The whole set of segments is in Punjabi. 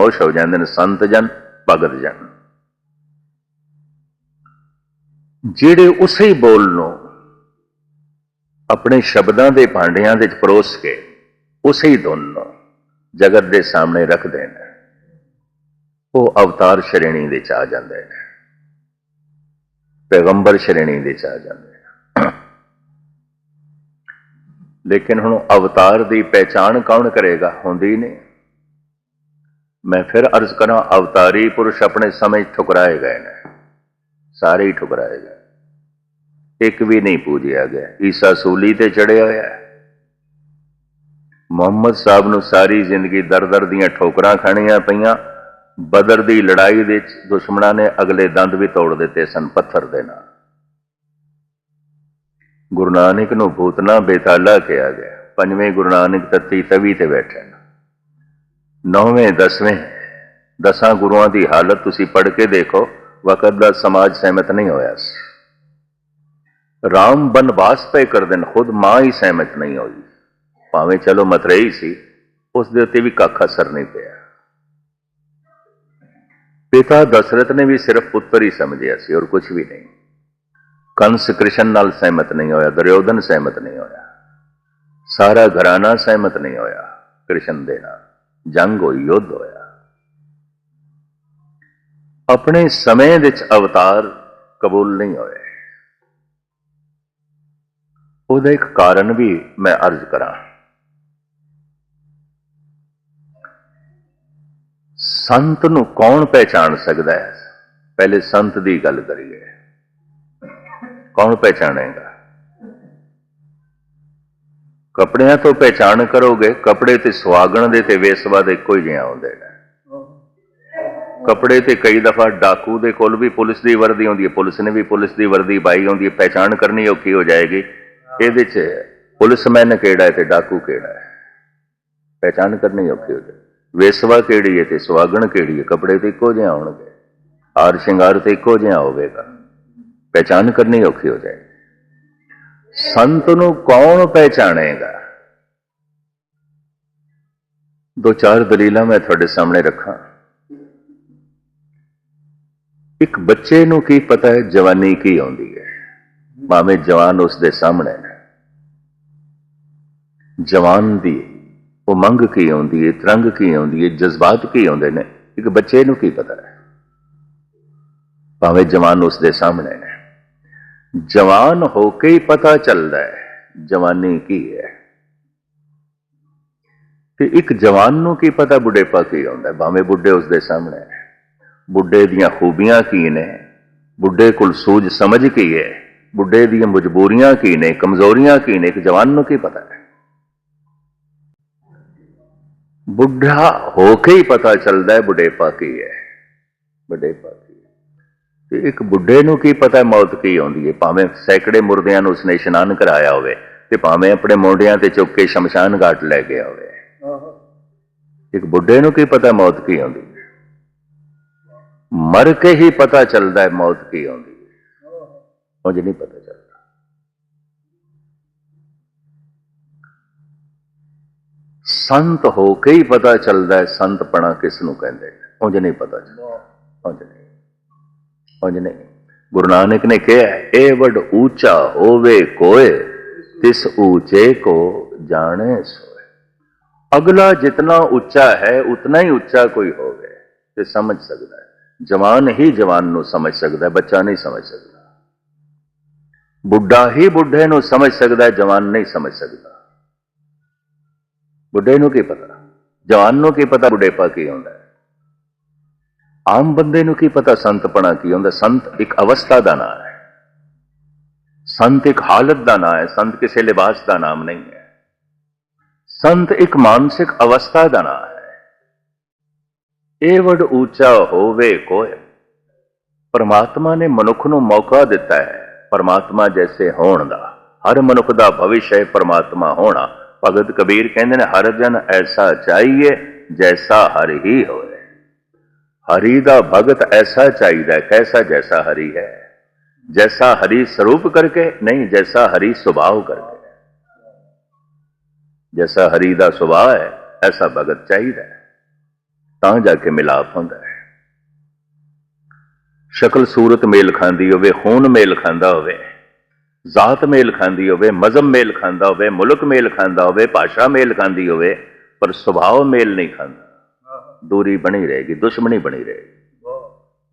ਖੁਸ਼ ਹੋ ਜਾਂਦੇ ਨੇ, ਸੰਤ ਜਨ, ਭਗਤ ਜਨ। ਜਿਹੜੇ ਉਸੇ ਹੀ ਬੋਲ ਨੂੰ ਆਪਣੇ ਸ਼ਬਦਾਂ ਦੇ ਭਾਂਡਿਆਂ ਦੇ ਵਿੱਚ ਪਰੋਸ ਕੇ ਉਸੇ ਹੀ ਧੁਨ ਨੂੰ ਜਗਤ ਦੇ ਸਾਹਮਣੇ ਰੱਖਦੇ ਨੇ, ਉਹ ਅਵਤਾਰ ਸ਼੍ਰੇਣੀ ਦੇ ਚ ਆ ਜਾਂਦੇ ਨੇ, ਪੈਗੰਬਰ ਸ਼੍ਰੇਣੀ ਦੇ ਚ ਆ ਜਾਂਦੇ ਨੇ। ਲੇਕਿਨ ਹੁਣ ਅਵਤਾਰ ਦੀ ਪਹਿਚਾਣ ਕੌਣ ਕਰੇਗਾ? ਹੁੰਦੀ ਨਹੀਂ। ਮੈਂ ਫਿਰ ਅਰਜ਼ ਕਰਾਂ, ਅਵਤਾਰੀ ਪੁਰਸ਼ ਆਪਣੇ ਸਮੇਂ ਠੁਕਰਾਏ ਗਏ ਨੇ। ਸਾਰੇ ਹੀ ਠੁਕਰਾਏ ਗਏ। ਇੱਕ ਵੀ ਨਹੀਂ ਪੂਜਿਆ ਗਿਆ। ਈਸਾ ਸੂਲੀ ਤੇ ਚੜਿਆ ਹੋਇਆ ਹੈ। ਮੁਹੰਮਦ ਸਾਹਿਬ ਨੂੰ ਸਾਰੀ ਜ਼ਿੰਦਗੀ ਦਰ-ਦਰ ਦੀਆਂ ਠੋਕਰਾਂ ਖਾਣੀਆਂ ਪਈਆਂ। ਬਦਰ ਦੀ ਲੜਾਈ ਵਿੱਚ ਦੁਸ਼ਮਣਾਂ ਨੇ ਅਗਲੇ ਦੰਦ ਵੀ ਤੋੜ ਦਿੱਤੇ ਸਨ ਪੱਥਰ ਦੇ ਨਾਲ। ਗੁਰੂ ਨਾਨਕ ਨੂੰ ਭੂਤਨਾ ਬੇਤਾਲਾ ਕਿਹਾ ਗਿਆ। ਪੰਜਵੇਂ ਗੁਰੂ ਨਾਨਕ ਤਤੀ ਤਵੀ ਤੇ ਬੈਠੇ ਨੇ ਨੌਵੇਂ, ਦਸਵੇਂ, ਦਸਾਂ ਗੁਰੂਆਂ ਦੀ ਹਾਲਤ ਤੁਸੀਂ ਪੜ੍ਹ ਕੇ ਦੇਖੋ, ਵਕਤ ਦਾ ਸਮਾਜ ਸਹਿਮਤ ਨਹੀਂ ਹੋਇਆ ਸੀ। ਰਾਮ ਬਨਵਾਸ ਪੈ ਕਰਦੇ ਨੇ ਖੁਦ ਮਾਂ ਹੀ ਸਹਿਮਤ ਨਹੀਂ ਹੋਈ। ਭਾਵੇਂ ਚਲੋ ਮਤਰੇਈ ਸੀ, ਉਸ ਦੇ ਉੱਤੇ ਵੀ ਕੱਖ ਅਸਰ ਨਹੀਂ ਪਿਆ। ਪਿਤਾ ਦਸ਼ਰਥ ਨੇ ਵੀ ਸਿਰਫ ਪੁੱਤਰ ਹੀ ਸਮਝਿਆ ਸੀ ਔਰ ਕੁਝ ਵੀ ਨਹੀਂ। ਕੰਸ ਕ੍ਰਿਸ਼ਨ ਨਾਲ ਸਹਿਮਤ ਨਹੀਂ ਹੋਇਆ, ਦਰਯੋਧਨ ਸਹਿਮਤ ਨਹੀਂ ਹੋਇਆ। ਸਾਰਾ ਘਰਾਣਾ ਸਹਿਮਤ ਨਹੀਂ ਹੋਇਆ ਕ੍ਰਿਸ਼ਨ ਦੇ ਨਾਲ। ਜੰਗ ਹੋਈ ਯੁੱਧ ਹੋਇਆ। ਆਪਣੇ ਸਮੇਂ ਵਿੱਚ ਅਵਤਾਰ ਕਬੂਲ ਨਹੀਂ ਹੋਏ। ਉਹਦਾ ਇੱਕ ਕਾਰਨ ਵੀ ਮੈਂ ਅਰਜ਼ ਕਰਾਂ। ਸੰਤ ਨੂੰ ਕੌਣ ਪਹਿਚਾਨ ਸਕਦਾ ਹੈ? ਪਹਿਲੇ ਸੰਤ ਦੀ ਗੱਲ ਕਰੀਏ। ਕੌਣ ਪਹਿਚਾਣੇਗਾ? ਕਪੜਿਆਂ ਤੋਂ ਪਹਿਚਾਣ ਕਰੋਗੇ, ਕਪੜੇ ਤੇ ਸੁਆਗਣ ਦੇ ਤੇ ਵੇਸਵਾ ਦੇ ਕੋਈ ਜਿਹਾ ਹੁੰਦੇ ਨੇ ਕਪੜੇ ਤੇ ਕਈ ਦਫਾ ਡਾਕੂ ਦੇ ਕੋਲ ਵੀ ਪੁਲਿਸ ਦੀ ਵਰਦੀ ਹੁੰਦੀ ਹੈ, ਪੁਲਿਸ ਨੇ ਵੀ ਪੁਲਿਸ ਦੀ ਵਰਦੀ ਪਾਈ ਹੁੰਦੀ ਹੈ, ਪਹਿਚਾਣ ਕਰਨੀ ਔਖੀ ਹੋ ਜਾਏਗੀ। ਇਹਦੇ ਚ ਪੁਲਿਸਮੈਨ ਕਿਹੜਾ ਹੈ ਤੇ ਡਾਕੂ ਕਿਹੜਾ ਹੈ? ਪਹਿਚਾਣ ਕਰਨੀ ਔਖੀ ਹੋ ਜਾਏ ਵੇਸਵਾ ਕਿਹੜੀ ਹੈ ਤੇ ਸੁਆਗਣ ਕਿਹੜੀ ਹੈ? ਕਪੜੇ ਤੇ ਇੱਕੋ ਜਿਹੇ ਆਉਣਗੇ ਹਾਰ ਸ਼ਿੰਗਾਰ ਤੇ ਇੱਕੋ ਜਿਹਾ ਹੋਵੇਗਾ। ਪਹਿਚਾਣ ਕਰਨੀ ਔਖੀ ਹੋ ਜਾਏਗੀ। ਸੰਤ ਨੂੰ ਕੌਣ ਪਹਿਚਾਣੇਗਾ? ਦੋ ਚਾਰ ਦਲੀਲਾਂ ਮੈਂ ਤੁਹਾਡੇ ਸਾਹਮਣੇ ਰੱਖਾਂ। ਇੱਕ ਬੱਚੇ ਨੂੰ ਕੀ ਪਤਾ ਹੈ ਜਵਾਨੀ ਕੀ ਆਉਂਦੀ ਹੈ? ਭਾਵੇਂ ਜਵਾਨ ਉਸ ਦੇ ਸਾਹਮਣੇ ਹੈ। ਜਵਾਨ ਦੀ ਉਹ ਮੰਗ ਕੀ ਆਉਂਦੀ ਹੈ, ਤਰੰਗ ਕੀ ਆਉਂਦੀ ਹੈ, ਜਜ਼ਬਾਤ ਕੀ ਆਉਂਦੇ ਨੇ? ਇੱਕ ਬੱਚੇ ਨੂੰ ਕੀ ਪਤਾ ਹੈ? ਭਾਵੇਂ ਜਵਾਨ ਉਸ ਦੇ ਸਾਹਮਣੇ ਹੈ। ਜਵਾਨ ਹੋ ਕੇ ਹੀ ਪਤਾ ਚੱਲਦਾ ਹੈ, ਜਵਾਨੀ ਕੀ ਹੈ। ਤੇ ਇੱਕ ਜਵਾਨ ਨੂੰ ਕੀ ਪਤਾ ਬੁੱਢੇਪਾ ਕੀ ਆਉਂਦਾ ਭਾਵੇਂ ਬੁੱਢੇ ਉਸ ਦੇ ਸਾਹਮਣੇ ਬੁੱਢੇ ਦੀਆਂ ਖੂਬੀਆਂ ਕੀ ਨੇ, ਬੁੱਢੇ ਕੋਲ ਸੂਝ ਸਮਝ ਕੀ ਹੈ, ਬੁੱਢੇ ਦੀਆਂ ਮਜਬੂਰੀਆਂ ਕੀ ਨੇ, ਕਮਜ਼ੋਰੀਆਂ ਕੀ ਨੇ, ਇੱਕ ਜਵਾਨ ਨੂੰ ਕੀ ਪਤਾ ਹੈ। ਬੁੱਢਾ ਹੋ ਕੇ ਹੀ ਪਤਾ ਚੱਲਦਾ ਹੈ ਬੁੱਢੇਪਾ ਕੀ ਹੈ, ਬੁੱਢੇਪਾ ਕੀ ਤੇ ਇੱਕ ਬੁੱਢੇ ਨੂੰ ਕੀ ਪਤਾ ਮੌਤ ਕੀ ਆਉਂਦੀ ਹੈ? ਭਾਵੇਂ ਸੈਂਕੜੇ ਮੁਰਦਿਆਂ ਨੂੰ ਉਸਨੇ ਇਸ਼ਨਾਨ ਕਰਾਇਆ ਹੋਵੇ ਤੇ ਭਾਵੇਂ ਆਪਣੇ ਮੋਢਿਆਂ ਤੇ ਚੁੱਕ ਕੇ ਸ਼ਮਸ਼ਾਨ ਘਾਟ ਲੈ ਗਿਆ ਹੋਵੇ। ਇੱਕ ਬੁੱਢੇ ਨੂੰ ਕੀ ਪਤਾ ਮੌਤ ਕੀ ਆਉਂਦੀ ਹੈ? ਮਰ ਕੇ ਹੀ ਪਤਾ ਚੱਲਦਾ ਹੈ ਮੌਤ ਕੀ ਆਉਂਦੀ ਹੈ। ਉਹ ਨਹੀਂ ਪਤਾ ਚੱਲਦਾ। ਸੰਤ ਹੋ ਕੇ ਹੀ ਪਤਾ ਚੱਲਦਾ ਹੈ ਸੰਤਪਣਾ ਕਿਸ ਨੂੰ ਕਹਿੰਦੇ ਉਂਝ ਨਹੀਂ ਪਤਾ ਚੱਲਦਾ। ਉਂਝ ਨਹੀਂ। ਉਂਝ ਨਹੀਂ ਗੁਰੂ ਨਾਨਕ ਨੇ ਕਿਹਾ, ਇਹ ਵੱਡ ਉੱਚਾ ਹੋਵੇ ਕੋਏ, ਤਿਸ ਉੱਚੇ ਕੋ ਜਾਣੇ ਸੋਏ। ਅਗਲਾ ਜਿਤਨਾ ਉੱਚਾ ਹੈ, ਉਤਨਾ ਹੀ ਉੱਚਾ ਕੋਈ ਹੋਵੇ। ਤੇ ਸਮਝ ਸਕਦਾ ਹੈ। ਜਵਾਨ ਹੀ ਜਵਾਨ ਨੂੰ ਸਮਝ ਸਕਦਾ ਹੈ, ਬੱਚਾ ਨਹੀਂ ਸਮਝ ਸਕਦਾ। ਬੁੱਢਾ ਹੀ ਬੁੱਢੇ ਨੂੰ ਸਮਝ ਸਕਦਾ ਹੈ, ਜਵਾਨ ਨਹੀਂ ਸਮਝ ਸਕਦਾ। ਬੁੱਢੇ ਨੂੰ ਕੀ ਪਤਾ? ਜਵਾਨ ਨੂੰ ਕੀ ਪਤਾ ਬੁਢੇਪਾ ਕੀ ਹੁੰਦਾ ਹੈ? ਆਮ ਬੰਦੇ ਨੂੰ ਕੀ ਪਤਾ ਸੰਤਪਣਾ ਕੀ ਹੁੰਦਾ? ਸੰਤ ਇੱਕ ਅਵਸਥਾ ਦਾ ਨਾਮ ਹੈ। ਸੰਤ ਇੱਕ ਹਾਲਤ ਦਾ ਨਾਮ ਹੈ। ਸੰਤ ਕਿਸੇ ਲਿਬਾਸ ਦਾ ਨਾਮ ਨਹੀਂ ਹੈ। ਸੰਤ ਇੱਕ ਮਾਨਸਿਕ ਅਵਸਥਾ ਦਾ ਨਾਮ ਹੈ। ਇਹ ਵਡ ਉੱਚਾ ਹੋਵੇ ਕੋਇ। ਪਰਮਾਤਮਾ ਨੇ ਮਨੁੱਖ ਨੂੰ ਮੌਕਾ ਦਿੱਤਾ ਹੈ। ਪਰਮਾਤਮਾ ਜੈਸੇ ਹੋਣ ਦਾ। ਹਰ ਮਨੁੱਖ ਦਾ ਭਵਿੱਖ ਹੈ ਪਰਮਾਤਮਾ ਹੋਣਾ। ਭਗਤ ਕਬੀਰ ਕਹਿੰਦੇ ਨੇ, ਹਰ ਜਨ ਐਸਾ ਚਾਹੀਏ, ਜੈਸਾ ਹਰ ਹੀ ਹੋਵੇ ਹਰੀ ਦਾ ਭਗਤ ਐਸਾ ਚਾਹੀਦਾ ਹੈ, ਕੈਸਾ ਜੈਸਾ ਹਰੀ ਹੈ। ਜੈਸਾ ਹਰੀ ਸਰੂਪ ਕਰਕੇ ਨਹੀਂ, ਜੈਸਾ ਹਰੀ ਸੁਭਾਅ ਕਰਕੇ। ਜੈਸਾ ਹਰੀ ਦਾ ਸੁਭਾਅ ਹੈ, ਐਸਾ ਭਗਤ ਚਾਹੀਦਾ ਤਾਂ ਜਾ ਕੇ ਮਿਲਾਪ ਹੁੰਦਾ ਹੈ। ਸ਼ਕਲ ਸੂਰਤ ਮੇਲ ਖਾਂਦੀ ਹੋਵੇ, ਖੂਨ ਮੇਲ ਖਾਂਦਾ ਹੋਵੇ, ਜ਼ਾਤ ਮੇਲ ਖਾਂਦੀ ਹੋਵੇ ਮਜ਼ਹਬ ਮੇਲ ਖਾਂਦਾ ਹੋਵੇ, ਮੁਲਕ ਮੇਲ ਖਾਂਦਾ ਹੋਵੇ, ਭਾਸ਼ਾ ਮੇਲ ਖਾਂਦੀ ਹੋਵੇ, ਪਰ ਸੁਭਾਅ ਮੇਲ ਨਹੀਂ ਖਾਂਦਾ। ਦੂਰੀ ਬਣੀ ਰਹੇਗੀ ਦੁਸ਼ਮਣੀ ਬਣੀ ਰਹੇਗੀ।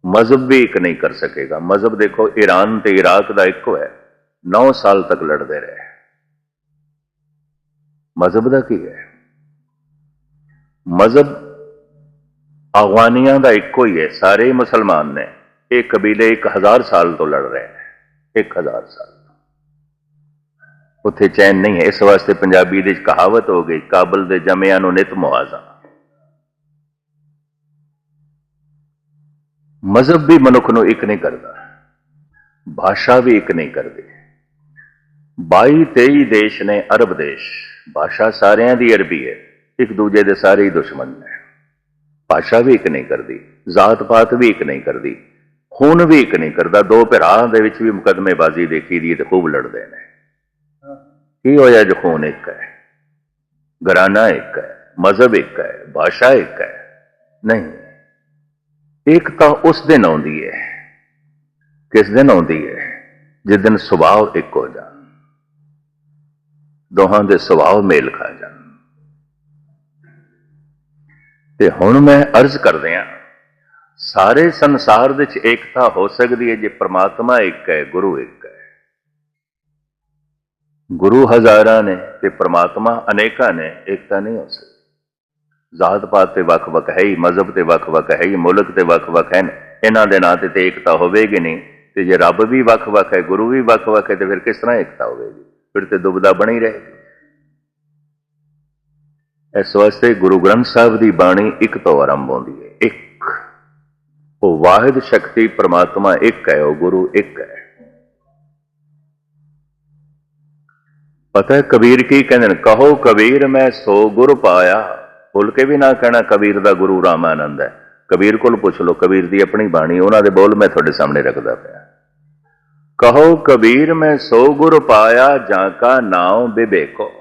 ਮਜ਼ਹਬ ਵੀ ਇੱਕ ਨਹੀਂ ਕਰ ਸਕੇਗਾ। ਮਜ਼ਹਬ ਦੇਖੋ ਈਰਾਨ ਤੇ ਇਰਾਕ ਦਾ ਇੱਕੋ ਹੈ। 9 ਸਾਲ ਤੱਕ ਲੜਦੇ ਰਹੇ। ਮਜ਼ਹਬ ਦਾ ਕੀ ਹੈ? ਮਜ਼ਹਬ ਅਫਗਾਨੀਆਂ ਦਾ ਇੱਕੋ ਹੀ ਹੈ। ਸਾਰੇ ਮੁਸਲਮਾਨ ਨੇ। ਇਹ ਕਬੀਲੇ 1000 ਸਾਲ ਤੋਂ ਲੜ ਰਹੇ ਨੇ। 1000 ਸਾਲ ਉੱਥੇ ਚੈਨ ਨਹੀਂ ਹੈ। ਇਸ ਵਾਸਤੇ ਪੰਜਾਬੀ ਦੇ ਕਹਾਵਤ ਹੋ ਗਈ ਕਾਬਲ ਦੇ ਜਮਿਆਂ ਨੂੰ ਨਿਤ ਮੁਆਜ਼ਾ। ਮਜ਼ਹਬ ਵੀ ਮਨੁੱਖ ਨੂੰ ਇੱਕ ਨਹੀਂ ਕਰਦਾ, ਭਾਸ਼ਾ ਵੀ ਇੱਕ ਨਹੀਂ ਕਰਦੀ। 22 23 ਦੇਸ਼ ਨੇ ਅਰਬ ਦੇਸ਼, ਭਾਸ਼ਾ ਸਾਰਿਆਂ ਦੀ ਅਰਬੀ ਹੈ, ਇੱਕ ਦੂਜੇ ਦੇ ਸਾਰੇ ਹੀ ਦੁਸ਼ਮਣ ਨੇ। ਭਾਸ਼ਾ ਵੀ ਇੱਕ ਨਹੀਂ ਕਰਦੀ ਜ਼ਾਤ ਪਾਤ ਵੀ ਇੱਕ ਨਹੀਂ ਕਰਦੀ, ਖੂਨ ਵੀ ਇੱਕ ਨਹੀਂ ਕਰਦਾ, ਦੋ ਭਰਾ ਦੇ ਵਿੱਚ ਵੀ ਮੁਕਦਮੇਬਾਜ਼ੀ ਦੇਖੀ ਦੀ ਤੇ ਖੂਬ ਲੜਦੇ ਨੇ। ਕੀ ਹੋਇਆ ਜੋ ਖੂਨ ਇੱਕ ਹੈ? ਘਰਾਨਾ ਇੱਕ ਹੈ, ਮਜ਼ਹਬ ਇੱਕ ਹੈ, ਭਾਸ਼ਾ ਇੱਕ ਹੈ? ਨਹੀਂ। ਏਕਤਾ ਉਸ ਦਿਨ ਆਉਂਦੀ ਹੈ ਕਿਸ ਦਿਨ ਆਉਂਦੀ ਹੈ ਜਿਸ ਦਿਨ ਸੁਭਾਅ ਇੱਕ ਹੋ ਜਾਣ। ਦੋਹਾਂ ਦੇ ਸੁਭਾਅ ਮੇਲ ਖਾ ਜਾਣ। ਤੇ ਹੁਣ ਮੈਂ ਅਰਜ਼ ਕਰਦਿਆਂ ਸਾਰੇ ਸੰਸਾਰ ਵਿੱਚ ਏਕਤਾ ਹੋ ਸਕਦੀ ਹੈ ਜੇ ਪ੍ਰਮਾਤਮਾ ਇੱਕ ਹੈ, ਗੁਰੂ ਇੱਕ ਹੈ। ਗੁਰੂ ਹਜ਼ਾਰਾਂ ਨੇ ਤੇ ਪ੍ਰਮਾਤਮਾ ਅਨੇਕਾਂ ਨੇ ਏਕਤਾ ਨਹੀਂ ਹੋ ਸਕਦੀ। ਜ਼ਾਤ ਪਾਤ ਤੇ ਵੱਖ-ਵੱਖ ਹੈ ਹੀ, ਮਜ਼ਹਬ ਤੇ ਵੱਖ-ਵੱਖ ਹੈ ਹੀ, ਮੁਲਕ ਤੇ ਵੱਖ-ਵੱਖ ਹਨ। ਇਹਨਾਂ ਦੇ ਨਾਂ ਤੇ ਤੇ ਏਕਤਾ ਹੋਵੇਗੀ ਨਹੀਂ। ਤੇ ਜੇ ਰੱਬ ਵੀ ਵੱਖ-ਵੱਖ ਹੈ, ਗੁਰੂ ਵੀ ਵੱਖ-ਵੱਖ ਹੈ, ਤੇ ਫਿਰ ਕਿਸ ਤਰ੍ਹਾਂ ਏਕਤਾ ਹੋਵੇਗੀ? ਫਿਰ ਤੇ ਦੁਬਦਾ ਬਣੀ ਰਹੇਗੀ। ਇਸ ਵਾਸਤੇ ਗੁਰੂ ਗ੍ਰੰਥ ਸਾਹਿਬ ਦੀ ਬਾਣੀ ਇੱਕ ਤੋਂ ਆਰੰਭ ਹੁੰਦੀ ਹੈ, ਇੱਕ। ਉਹ ਵਾਹਿਦ ਸ਼ਕਤੀ ਪ੍ਰਮਾਤਮਾ ਇੱਕ ਹੈ, ਉਹ ਗੁਰੂ ਇੱਕ ਹੈ। ਪਤਾ ਕਬੀਰ ਕੀ ਕਹਿੰਦੇ ਨੇ? ਕਹੋ ਕਬੀਰ ਮੈਂ ਸੋ ਗੁਰ ਪਾਇਆ। ਭੁੱਲ ਕੇ ਵੀ ਨਾ ਕਹਿਣਾ, ਕਬੀਰ ਦਾ ਗੁਰੂ ਰਾਮਾਨੰਦ ਹੈ। ਕਬੀਰ ਕੋਲ ਪੁੱਛ ਲਓ, ਕਬੀਰ ਦੀ ਆਪਣੀ ਬਾਣੀ, ਉਹਨਾਂ ਦੇ ਬੋਲ ਮੈਂ ਤੁਹਾਡੇ ਸਾਹਮਣੇ ਰੱਖਦਾ ਪਿਆ। ਕਹੋ, ਕਬੀਰ ਮੈਂ ਸੋ ਗੁਰ ਪਾਇਆ, ਜਾਂ ਕਾ ਨਾਮ ਬਿਬੇਕੋ।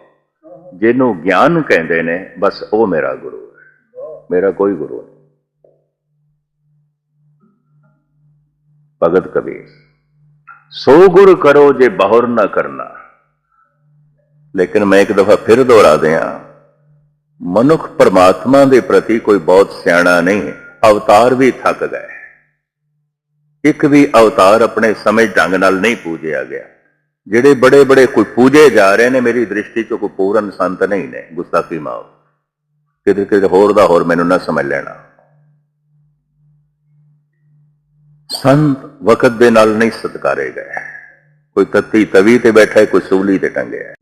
ਜਿਹਨੂੰ ਗਿਆਨ ਕਹਿੰਦੇ ਨੇ, ਬਸ ਉਹ ਮੇਰਾ ਗੁਰੂ ਹੈ। ਮੇਰਾ ਕੋਈ ਗੁਰੂ ਨਹੀਂ। ਭਗਤ ਕਬੀਰ, ਸੋ ਗੁਰ ਕਰੋ ਜੇ ਬਹੁਰ ਨਾ ਕਰਨਾ। ਲੇਕਿਨ ਮੈਂ ਇੱਕ ਦਫਾ ਫਿਰ ਦੁਹਰਾ ਦਿਆਂ। ਮਨੁੱਖ ਪਰਮਾਤਮਾ ਦੇ ਪ੍ਰਤੀ ਕੋਈ ਬਹੁਤ ਸਿਆਣਾ ਨਹੀਂ ਅਵਤਾਰ ਵੀ ਥੱਕ ਗਏ ਇੱਕ ਵੀ ਅਵਤਾਰ ਆਪਣੇ ਸਮੇਂ ਢੰਗ ਨਾਲ ਨਹੀਂ ਪੂਜਿਆ ਗਿਆ। ਜਿਹੜੇ ਬੜੇ ਬੜੇ ਕੋਈ ਪੂਜੇ ਜਾ ਰਹੇ ਨੇ, ਮੇਰੀ ਦ੍ਰਿਸ਼ਟੀ 'ਚ ਕੋਈ ਪੂਰਨ ਸੰਤ ਨਹੀਂ ਨੇ, ਗੁਸਤਾਖੀ ਮਾਓ। ਕਿਤੇ ਕਿਤੇ ਹੋਰ ਦਾ ਹੋਰ ਮੈਨੂੰ ਨਾ ਸਮਝ ਲੈਣਾ। ਸੰਤ ਵਕਤ ਦੇ ਨਾਲ ਨਹੀਂ ਸਤਕਾਰੇ ਗਏ। ਕੋਈ ਤੱਤੀ ਤਵੀ ਤੇ ਬੈਠਾ ਹੈ, ਕੋਈ ਸੂਲੀ ਤੇ ਟੰਗਿਆ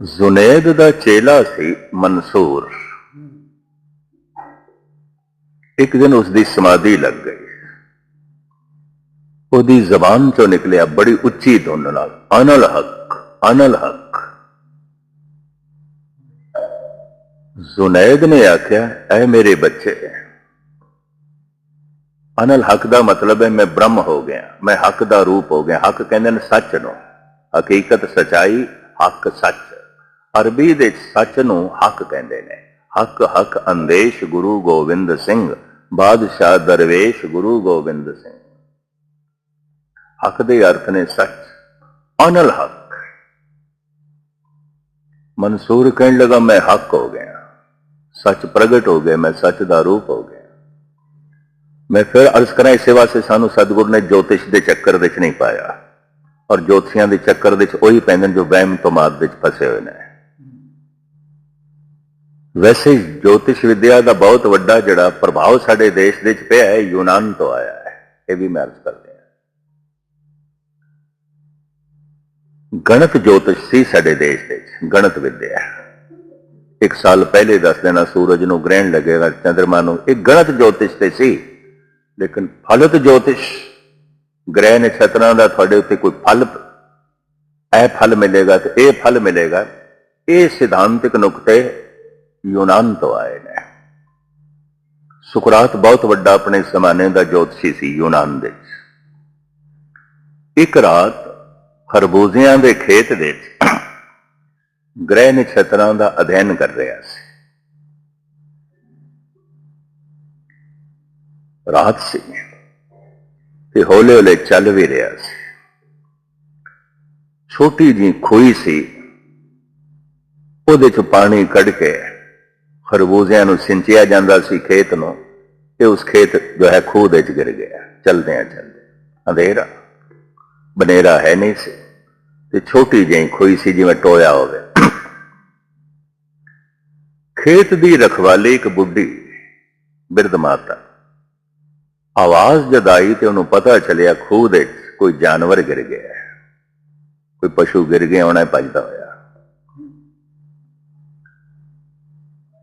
ਜ਼ੁਨੈਦ ਦਾ ਚੇਲਾ ਸੀ ਮਨਸੂਰ। ਇੱਕ ਦਿਨ ਉਸ ਦੀ ਸਮਾਧੀ ਲੱਗ ਗਈ। ਉਹਦੀ ਜ਼ਬਾਨ ਚੋਂ ਨਿਕਲਿਆ ਬੜੀ ਉੱਚੀ ਧੁਨ ਨਾਲ, ਅਨਲ ਹਕ ਅਨਲ ਹਕ। ਜ਼ੁਨੈਦ ਨੇ ਆਖਿਆ, ਐ ਮੇਰੇ ਬੱਚੇ, ਅਨਲ ਹਕ ਦਾ ਮਤਲਬ ਹੈ ਮੈਂ ਬ੍ਰਹਮ ਹੋ ਗਿਆ, ਮੈਂ ਹੱਕ ਦਾ ਰੂਪ ਹੋ ਗਿਆ, ਹੱਕ ਕਹਿੰਦੇ ਨੇ ਸੱਚ ਨੂੰ। ਹਕੀਕਤ ਸਚਾਈ, ਹੱਕ ਸੱਚ। ਅਰਬੀ ਦੇ ਸੱਚ ਨੂੰ ਹੱਕ ਕਹਿੰਦੇ ਨੇ। ਹੱਕ ਹੱਕ ਅੰਦੇਸ਼ ਗੁਰੂ ਗੋਬਿੰਦ ਸਿੰਘ, ਬਾਦਸ਼ਾਹ ਦਰਵੇਸ਼ ਗੁਰੂ ਗੋਬਿੰਦ ਸਿੰਘ। ਹੱਕ ਦੇ ਅਰਥ ਨੇ ਸੱਚ, ਅਨਲ ਹੱਕ। ਮਨਸੂਰ ਕਹਿਣ ਲਗਾ, ਮੈਂ ਹੱਕ ਹੋ ਗਿਆ। ਸੱਚ ਪ੍ਰਗਟ ਹੋ ਗਿਆ, ਮੈਂ ਸੱਚ ਦਾ ਰੂਪ ਹੋ ਗਿਆ। ਮੈਂ ਫਿਰ ਅਰਜ਼ ਕਰਾਂ, ਇਸੇ ਵਾਸਤੇ ਸਾਨੂੰ ਸਤਿਗੁਰ ਨੇ ਜੋਤਿਸ਼ ਦੇ ਚੱਕਰ ਵਿੱਚ ਨਹੀਂ ਪਾਇਆ। ਔਰ ਜੋਤਸ਼ੀਆਂ ਦੇ ਚੱਕਰ ਵਿੱਚ ਉਹੀ ਪੈਂਦੇ ਨੇ ਜੋ ਵਹਿਮ ਤੋਂ ਮਾਦ ਵਿੱਚ ਫਸੇ ਹੋਏ ਨੇ। ਵੈਸੇ ਜੋਤਿਸ਼ ਵਿਦਿਆ ਦਾ ਬਹੁਤ ਵੱਡਾ ਜਿਹੜਾ ਪ੍ਰਭਾਵ ਸਾਡੇ ਦੇਸ਼ ਦੇ ਵਿੱਚ ਪਿਆ ਹੈ, ਯੂਨਾਨ ਤੋਂ ਆਇਆ ਹੈ। ਇਹ ਵੀ ਮੈਂ ਅਰਜ਼ ਕਰਦੇ ਹਾਂ। ਗਣਿਤ ਜੋਤਿਸ਼ ਸੀ ਸਾਡੇ ਦੇਸ਼ ਦੇ ਵਿੱਚ, ਗਣਿਤ ਵਿਦਿਆ। ਇੱਕ ਸਾਲ ਪਹਿਲੇ ਦੱਸ ਦੇਣਾ, ਸੂਰਜ ਨੂੰ ਗ੍ਰਹਿਣ ਲੱਗੇਗਾ ਚੰ드ਰਮਾ ਨੂੰ। ਇਹ ਗਣਿਤ ਜੋਤਿਸ਼ ਤੇ ਸੀ, ਲੇਕਿਨ ਫਲਤ ਜੋਤਿਸ਼ ਗ੍ਰਹਿ ਨਛਤਰਾਂ ਦਾ ਤੁਹਾਡੇ ਉੱਤੇ ਕੋਈ ਫਲ, ਇਹ ਫਲ ਮਿਲੇਗਾ ਤੇ ਇਹ ਫਲ ਮਿਲੇਗਾ, ਇਹ ਸਿਧਾਂਤਿਕ ਨੁਕਤੇ ਯੂਨਾਨ ਤੋਂ ਆਏ ਨੇ। ਸੁਕਰਾਤ ਬਹੁਤ ਵੱਡਾ ਆਪਣੇ ਜ਼ਮਾਨੇ ਦਾ ਜੋਤਸ਼ੀ ਸੀ ਯੂਨਾਨ ਦੇ ਇੱਕ ਰਾਤ ਖਰਬੂਜ਼ਿਆਂ ਦੇ ਖੇਤ ਦੇ ਵਿੱਚ ਗ੍ਰਹਿ ਨਛਤਰਾਂ ਦਾ ਅਧਿਐਨ ਕਰ ਰਿਹਾ ਸੀ। ਰਾਤ ਸੀ ਤੇ ਹੌਲੇ ਹੌਲੇ ਚੱਲ ਵੀ ਰਿਹਾ ਸੀ। ਛੋਟੀ ਜੀ ਖੋਈ ਸੀ, ਉਹਦੇ ਚ ਪਾਣੀ ਕੱਢ ਕੇ ਖਰਬੂਜ਼ਿਆਂ ਨੂੰ ਸਿੰਚਿਆ ਜਾਂਦਾ ਸੀ ਖੇਤ ਨੂੰ ਤੇ ਉਸ ਖੇਤ ਜੋ ਹੈ ਖੂਹ ਦੇ ਚ ਗਿਰ ਗਿਆ। ਚਲਦੇ ਆ ਚਲਦੇ ਅੰਧੇਰਾ, ਬਨੇਰਾ ਹੈ ਨਹੀਂ ਸੀ ਤੇ ਛੋਟੀ ਜਿਹੀ ਖੋਈ ਸੀ ਜਿਵੇਂ ਟੋਇਆ ਹੋਵੇ। ਖੇਤ ਦੀ ਰਖਵਾਲੀ ਇੱਕ ਬੁੱਢੀ, ਬਿਰਧ ਮਾਤਾ। ਆਵਾਜ਼ ਜਦ ਆਈ ਤੇ ਉਹਨੂੰ ਪਤਾ ਚੱਲਿਆ ਖੂਹ ਦੇ ਕੋਈ ਜਾਨਵਰ ਗਿਰ ਗਿਆ। ਕੋਈ ਪਸ਼ੂ ਗਿਰ ਗਿਆ ਹੋਣਾ ਭੱਜਦਾ ਹੋਇਆ।